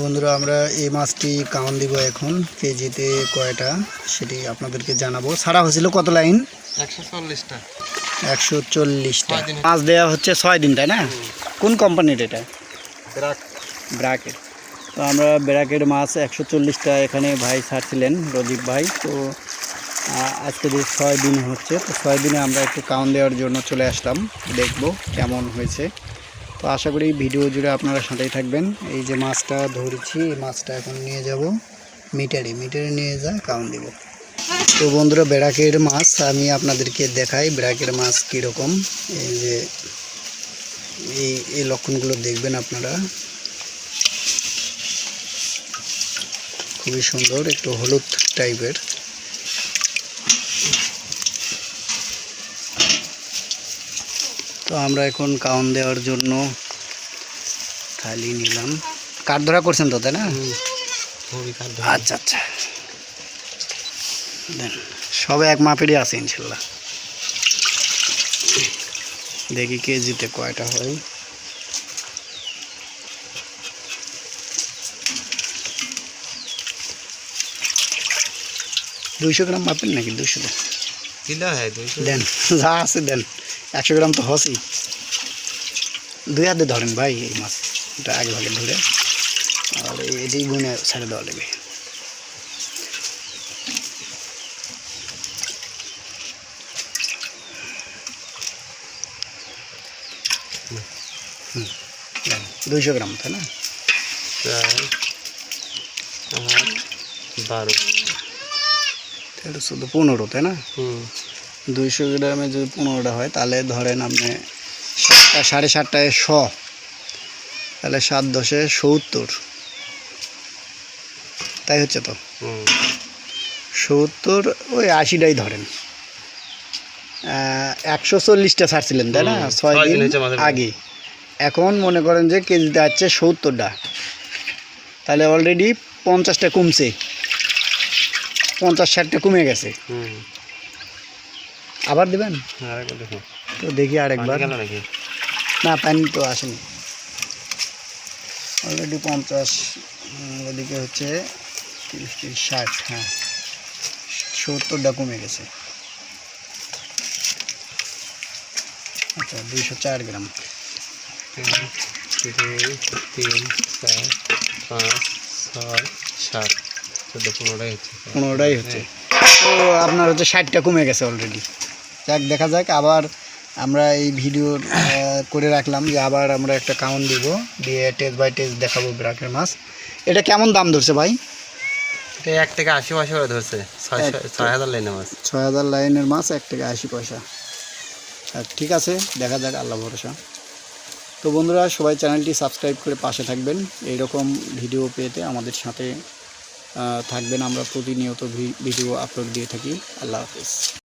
বন্ধুরা আমরা এই মাছটি কাউন দিব এখন কেজিতে কয়টা সেটি আপনাদেরকে জানাব। ছাড়া হয়েছিল কত লাইন? একশো চল্লিশটা। একশো চল্লিশটা। মাছ দেওয়া হচ্ছে ছয় দিন তাই না? কোন কোম্পানির এটা? ব্রাক। ব্রাকের তো আমরা ব্রাকের মাছ একশো চল্লিশটা এখানে ভাই ছাড়ছিলেন রদীপ ভাই। তো আজকে যে ছয় দিন হচ্ছে তো ছয় দিনে আমরা একটু কাউন দেওয়ার জন্য চলে আসলাম। দেখব কেমন হয়েছে। তো আশা করি ভিডিও জুড়ে আপনারা সাথেই থাকবেন। এই যে মাছটা ধরেছি, এই মাছটা এখন নিয়ে যাব মিটারে। মিটারে নিয়ে যা কাউন দিব। তো বন্ধুরা ব্রাকের মাছ আমি আপনাদেরকে দেখাই ব্রাকের মাছ কীরকম। এই যে এই এই লক্ষণগুলো দেখবেন আপনারা। খুবই সুন্দর, একটু হলুদ টাইপের। তো আমরা এখন কাউন দেওয়ার জন্য থালি নিলাম। কাঠ ধরা করছেন তো তাই না? আচ্ছা আচ্ছা। দেন সবে এক মাপেরই আছে ইনশাল্লাহ। দেখি কেজিতে কয়টা হয়। দুইশো গ্রাম মাপেন নাকি? দুশো দুইশো দেন যা আছে দেন। একশো গ্রাম তো হসই। দুই হাতে ধরেন ভাই এই মাছ। এটা আগে ভাগে ধরে। আর এটি গুনে ছেড়ে দেওয়া লাগবে। দুইশো গ্রাম তাই না? বারো। তেরো চোদ্দ পনেরো তাই না? দুইশো গ্রামে যদি পনেরোটা হয় তাহলে ধরেন আপনি সাতটা সাড়ে সাতটায় শ। তাহলে সাত দশে সত্তর। তাই হচ্ছে তো? সত্তর ওই আশিটাই ধরেন। একশো চল্লিশটা ছাড়ছিলেন তাই না? ছয় দিন। আগে। এখন মনে করেন যে কেজিতে আছে সত্তরটা। তাহলে অলরেডি পঞ্চাশটা কমছে। পঞ্চাশ ষাটটা কমে গেছে। হুম। আবার দেবেন? দেখো। তো দেখি আরেকবার। না পানি তো আসেনি। অলরেডি পঞ্চাশ ওদিকে হচ্ছে তিরিশ তিরিশ ষাট হ্যাঁ। সত্তরটা কমে গেছে। আচ্ছা দুইশো চার গ্রাম। দুই তিন চার পাঁচ ছয় সাত চোদ্দ পনেরোটাই হচ্ছে পনেরোটাই হচ্ছে। তো আপনার হচ্ছে ষাটটা কমে গেছে অলরেডি যাক দেখা যাক আবার আমরা এই ভিডিও করে রাখলাম যে আবার আমরা একটা কাউন্ট দিব দিয়ে টেস্ট বাই টেস্ট দেখাবো ব্রাকের মাছ। এটা কেমন দাম ধরছে ভাই? এটা এক থেকে আশি পয়সা করে ধরছে। ছয় হাজার লাইনে মাছ। ছয় হাজার লাইনের মাছ এক থেকে আশি পয়সা। আর ঠিক আছে দেখা যাক আল্লাহ ভরসা। তো বন্ধুরা সবাই চ্যানেলটি সাবস্ক্রাইব করে পাশে থাকবেন। এইরকম ভিডিও পেতে আমাদের সাথে থাকবেন। আমরা প্রতিনিয়ত ভিডিও আপলোড দিয়ে থাকি। আল্লাহ হাফিজ।